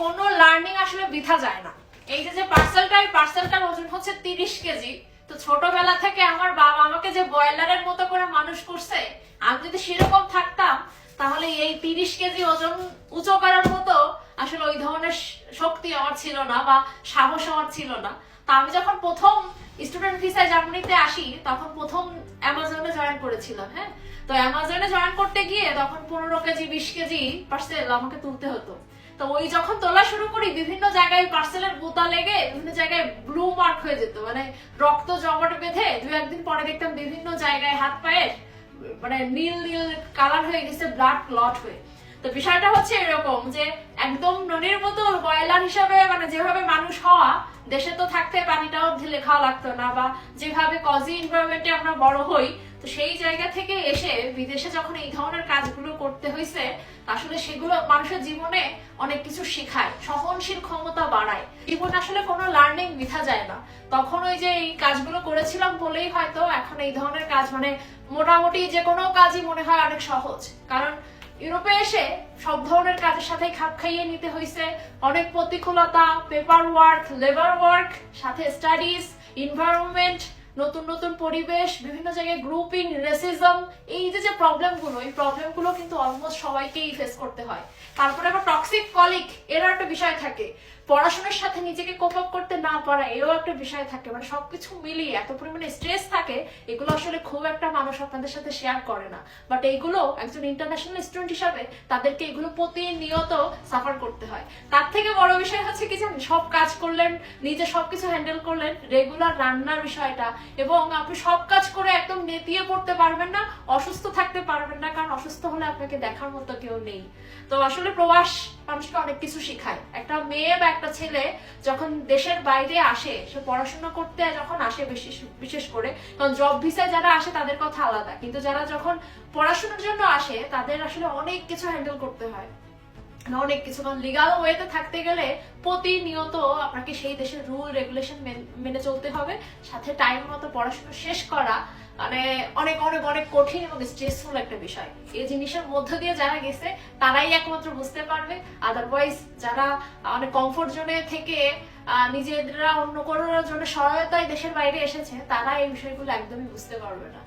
কোনো লার্নিং আসলে বৃথা যায় না। এই যে যে পার্সেলটা এই পার্সেলটার ওজন হচ্ছে তিরিশ কেজি। তো ছোটবেলা থেকে আমার বাবা আমাকে যে বয়লারের মতো করে মানুষ করছে, আমি যদি সেরকম থাকতাম, তাহলে এই তিরিশ কেজি ওজন উঁচু করার মতো আসলে ওই ধরনের শক্তি আমার ছিল না বা সাহস আমার ছিল না। তা আমি যখন প্রথম স্টুডেন্ট ভিসায় জার্মানিতে আসি, তখন প্রথম অ্যামাজনে জয়েন করেছিলাম হ্যাঁ? তো অ্যামাজনে জয়েন করতে গিয়ে তখন পনেরো কেজি, বিশ কেজি পার্সেল আমাকে তুলতে হতো। তো ওই যখন তোলা শুরু করি, বিভিন্ন জায়গায় পার্সেলের বোতা লেগে বিভিন্ন জায়গায় ব্লু মার্ক হয়ে যেত। মানে রক্ত জমাট বেঁধে দু একদিন পরে দেখতাম বিভিন্ন জায়গায় হাত পায়ে মানে নীল নীল কালার হয়ে গেছে ব্লাড ক্লট হয়ে। তো বিষয়টা হচ্ছে এরকম যে, একদম ননির মতো বয়লার হিসাবে মানে যেভাবে মানুষ হওয়া দেশে তো থাকতে পানিটাও ঢেলে খাওয়া লাগতো না, বা যেভাবে কজি এনভায়রনমেন্টে আমরা বড় হই, তো সেই জায়গা থেকে এসে বিদেশে যখন এই ধরনের কাজগুলো করতে হয়েছে আসলে সেগুলো মানুষের জীবনে অনেক কিছু শেখায়, সহনশীল ক্ষমতা বাড়ায়। জীবন আসলে কোনো লার্নিং মিথা যায় না। তখন ওই যে এই কাজগুলো করেছিলাম বলেই হয়তো এখন এই ধরনের কাজ মানে মোটামুটি যে কোনো কাজই মনে হয় অনেক সহজ। কারণ ইউরোপে এসে সব ধরনের কাজের সাথে খাপ খাইয়ে নিতে হয়েছে অনেক প্রতিকূলতা পেপার ওয়ার্ক লেবার ওয়ার্ক সাথে স্টাডিজ এনভায়রনমেন্ট নতুন নতুন পরিবেশ, বিভিন্ন জায়গায় গ্রুপিং রেসিজম এই যে যে প্রবলেমগুলো এই প্রবলেমগুলো কিন্তু অলমোস্ট সবাইকেই ফেস করতে হয়। তারপরে আবার টক্সিক কলিক এরও একটা বিষয় থাকে। পড়াশোনার সাথে নিজেকে কোপ আপ করতে না পারা, এও একটা বিষয় থাকে। মানে সবকিছু মিলিয়ে এত পরিমাণে স্ট্রেস থাকে, এগুলো আসলে খুব একটা মানুষ আপনাদের সাথে শেয়ার করে না। বাট এইগুলো একজন ইন্টারন্যাশনাল স্টুডেন্ট হিসাবে তাদেরকে এগুলো প্রতিনিয়ত সাফার করতে হয়। তার থেকে বড় বিষয় হচ্ছে কি জানেন, সব কাজ করলেন, নিজে সবকিছু হ্যান্ডেল করলেন রেগুলার রান্নার বিষয়টা, এবং আপনি সব কাজ করে একদম নেতিয়ে পড়তে পারবেন না, অসুস্থ থাকতে পারবেন না, কারণ অসুস্থ হলে আপনাকে দেখার মতো কেউ নেই। তো আসলে প্রবাস মানুষকে অনেক কিছু শেখায়। একটা মেয়ে বা একটা ছেলে যখন দেশের বাইরে আসে, সে পড়াশোনা করতে যখন আসে বিশেষ বিশেষ করে কারণ জব ভিসায় যারা আসে তাদের কথা আলাদা। কিন্তু যারা যখন পড়াশোনার জন্য আসে, তাদের আসলে অনেক কিছু হ্যান্ডেল করতে হয়। অনেক কিছু, কারণ লিগাল ওয়েতে থাকতে গেলে প্রতিনিয়ত আপনাকে সেই দেশের রুল রেগুলেশন মেনে চলতে হবে। সাথে টাইম মতো পড়াশোনা শেষ করা মানে অনেক অনেক অনেক কঠিন এবং স্ট্রেসফুল একটা বিষয়। এই জিনিসের মধ্য দিয়ে যারা গেছে, তারাই একমাত্র বুঝতে পারবে। আদারওয়াইজ যারা অনেক কমফোর্ট জোনে থেকে নিজেরা অন্য কোনো জন্য সহায়তায় দেশের বাইরে এসেছে, তারা এই বিষয়গুলো একদমই বুঝতে পারবে না।